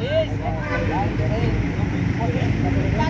Yes. La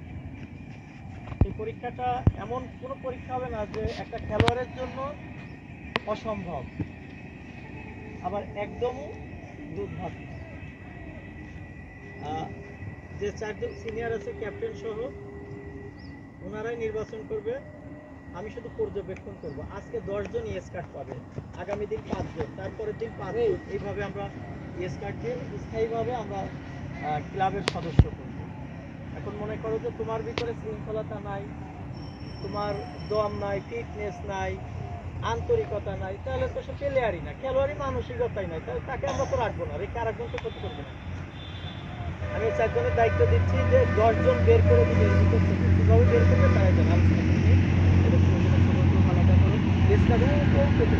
পরীক্ষাটা এমন কোনো পরীক্ষা হবে না যে একটা খেলোয়াড়ের জন্য অসম্ভব। আবার একদমই দুর্ভাগ্য। যে চারজন সিনিয়র আছে, ক্যাপ্টেন সহ, ওনারাই নির্বাচন করবে। আমি শুধু পর্যবেক্ষণ করব। আজকে দশজন ইয়েস কার্ড পাবে। আগামী দিন পাঁচজন তারপরের দিন পাঁচজন এইভাবে আমরা ইয়েস কার্ড দিয়ে স্থায়ীভাবে আমরা ক্লাবের সদস্য করব। এখন মনে করো যে তোমার ভিতরে শৃঙ্খলতা নাই, তোমার দম নাই ফিটনেস নাই, আন্তরিকতা নাই, তাহলে তো সে প্লেয়ারই না খেলোয়াড়ই মানসিকতাই নাই, তাহলে তাকে আমরা তো রাখব না রেখে তো ক্ষতি করবে না। আমি চারজনের দায়িত্ব দিচ্ছি যে দশজন বের করে দিবে কীভাবে বের করবে তারাই জানে। আলোচনা করবে এটা প্রয়োজনে খবর করে। আলাদা করে চেষ্টা করব পেতে